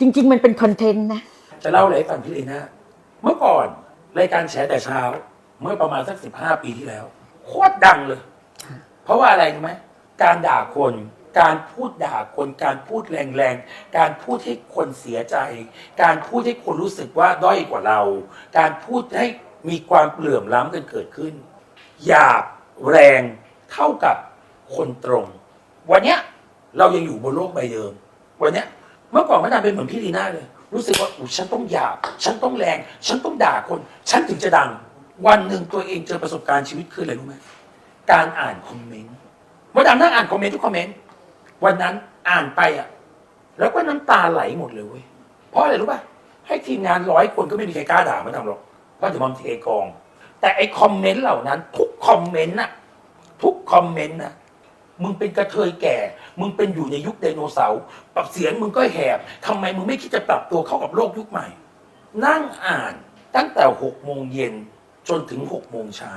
จริง ๆ มันเป็นคอนเทนต์นะ จะเล่าอะไรให้ฟังพี่เลีนะเมื่อก่อนรายการแฉแต่เช้า เมื่อประมาณสักสิบห้าปีที่แล้ว โคตรดังเลย เพราะว่าอะไรรู้ไหมการด่าคน การพูดด่าคน การพูดแรงๆ การพูดให้คนเสียใจ การพูดให้คนรู้สึกว่าด้อยกว่าเรา การพูดให้มีความเหลื่อมล้ำกันเกิดขึ้น หยาบแรงเท่ากับคนตรง วันเนี้ยเรายังอยู่บนโลกใบเดิม วันเนี้ย เมื่อก่อนมันานเป็นเหมือนพี่ลีน่าเลย รู้สึกว่าอู้ฉันต้องหยาบ ฉันต้องแรง ฉันต้องด่าคน ฉันถึงจะดัง วันหนึ่งตัวเองเจอประสบการณ์ชีวิตคืออะไรรู้ไหมการอ่านคอมเมนต์มดดำนั่งอ่านคอมเมนต์ทุกคอมเมนต์วันนั้นอ่านไปอะ แล้วก็น้ำตาไหลหมดเลยเว้ยเพราะอะไรรู้ป่ะให้ทีมงานร้อยคนก็ไม่มีใครกล้าด่ามดดำหรอกเพราะเดี๋ยวมันเทกอง แต่ไอ้คอมเมนต์เหล่านั้น ทุกคอมเมนต์น่ะทุกคอมเมนต์น่ะ มึงเป็นกระเทยแก่ มึงเป็นอยู่ในยุคไดโนเสาร์ปรับเสียงมึงก็แหบทำไมมึงไม่คิดจะปรับตัวเข้ากับโลกยุคใหม่ นั่งอ่านตั้งแต่หกโมงเย็นจนถึงหกโมงเช้า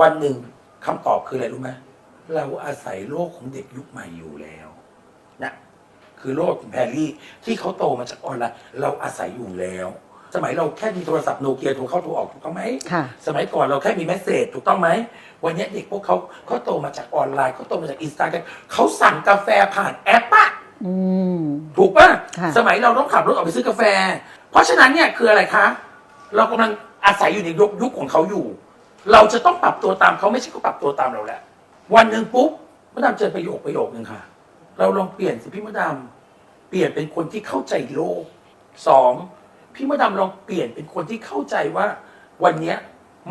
วันหนึ่งคำตอบคืออะไรรู้ไหมเราอาศัยโลกของเด็กยุคใหม่อยู่แล้วนะคือโลกของแพรรี่ที่เขาโตมาจากออนไลน์เราอาศัยอยู่แล้ว สมัยเราแค่มีโทรศัพท์โนเกียโทรเข้าโทรออกถูกต้องไหมค่ะ สมัยก่อนเราแค่มีแมสเซจถูกต้องไหม วันนี้เด็กพวกเขาเขาโตมาจากออนไลน์เขาโตมาจากอินสตาแกรมเขาสั่งกาแฟผ่านแอปปะอืม ถูกป่ะค่ะ สมัยเราต้องขับรถออกไปซื้อกาแฟ เพราะฉะนั้นเนี่ยคืออะไรคะ เรากำลังอาศัยอยู่ในยุคยุคของเขาอยู่ เราจะต้องปรับตัวตามเขาไม่ใช่เขาปรับตัวตามเราแหละ วันหนึ่งปุ๊บมดดำเจอประโยคประโยคนึงค่ะ เราลองเปลี่ยนสิพี่มดดำเปลี่ยนเป็นคนที่เข้าใจโลกสอง พี่มดดำลองเปลี่ยนเป็นคนที่เข้าใจว่า วันเนี้ย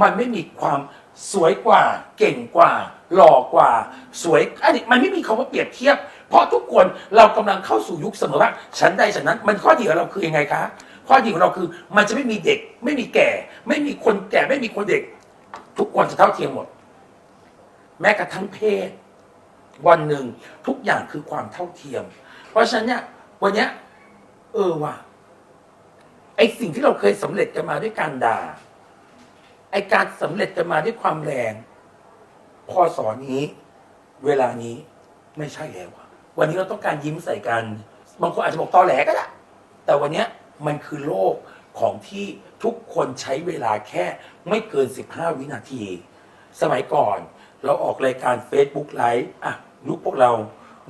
มันไม่มีความสวยกว่า เก่งกว่า หล่อกว่า สวยอันนี้มันไม่มีคำว่าเปรียบเทียบ เพราะทุกคนเรากำลังเข้าสู่ยุคเสมอว่าฉันใดฉันนั้น มันข้อดีของเราคือยังไงคะ ข้อดีของเราคือมันจะไม่มีเด็ก ไม่มีแก่ ไม่มีคนแก่ไม่มีคนเด็ก ทุกคนจะเท่าเทียมหมด แม้กระทั่งเพศ วันหนึ่งทุกอย่างคือความเท่าเทียม เพราะฉะนั้นเนี่ยวันเนี้ยเออว่ะ ไอสิ่งที่เราเคยสำเร็จกันมาด้วยการด่า ไอการสำเร็จกันมาด้วยความแรงพอสอนนี้ เวลานี้ไม่ใช่แล้ววันนี้เราต้องการยิ้มใส่กัน บางคนอาจจะบอกตอแหลก็ได้แต่วันนี้มันคือโลกของที่ทุกคนใช้เวลาแค่ไม่เกิน 15 วินาที สมัยก่อนเราออกรายการ Facebook ไลฟ์อะยุคพวกเรา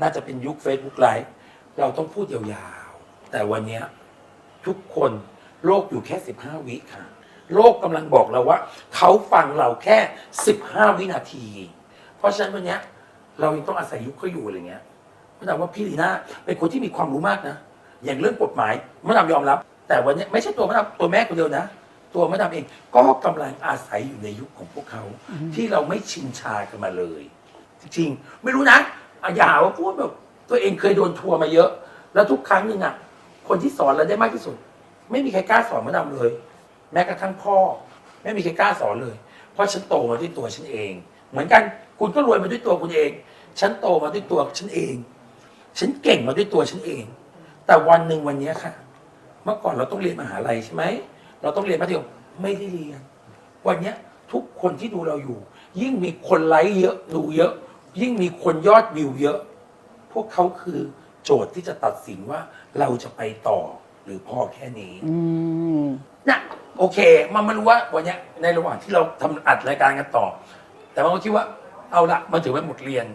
น่าจะเป็นยุค Facebook ไลฟ์เราต้องพูดยาวๆ แต่วันนี้ทุกคน โลกอยู่แค่ 15 วิค่ะ โลกกำลังบอกเราว่า เขาฟังเราแค่ 15 วินาที เพราะฉะนั้นวันเนี้ย เรายังต้องอาศัยยุคเขาอยู่อะไรเงี้ยมะดามว่าพี่ลีน่าเป็นคนที่มีความรู้มากนะ อย่างเรื่องกฎหมายมะดามยอมรับ แต่วันเนี้ยไม่ใช่ตัวมะดามตัวแม่คนเดียวนะ ตัวมะดามเองก็กำลังอาศัยอยู่ในยุคของพวกเขา ที่เราไม่ชินชากันมาเลย จริงๆไม่รู้นะอะอย่าหาว่าพูดแบบตัวเองเคยโดนทัวร์มาเยอะ แล้วทุกครั้งหนึ่งอะ คนที่สอนเราได้มากที่สุด ไม่มีใครกล้าสอนมะดาเลย แม้กระทั่งพ่อ ไม่มีใครกล้าสอนเลย เพราะฉันโตมาด้วยตัวฉันเอง เหมือนกันคุณก็รวยมาด้วยตัวคุณเอง ฉันโตมาด้วยตัวฉันเอง ฉันเก่งมาด้วยตัวฉันเอง แต่วันหนึ่งวันนี้ค่ะ เมื่อก่อนเราต้องเรียนมหาลัยใช่ไหมเราต้องเรียนมัธยมไม่ได้เรียน วันนี้ทุกคนที่ดูเราอยู่ ยิ่งมีคนไลค์เยอะดูเยอะ ยิ่งมีคนยอดวิวเยอะ พวกเขาคือโจทย์ที่จะตัดสินว่าเราจะไปต่อ หรือพอแค่นี้อืมนะโอเค มันไม่รู้ว่าวันเนี้ยในระหว่างที่เราทำอัดรายการกันต่อ แต่มันก็คิดว่าเอาละมันถือเป็นบทเรียน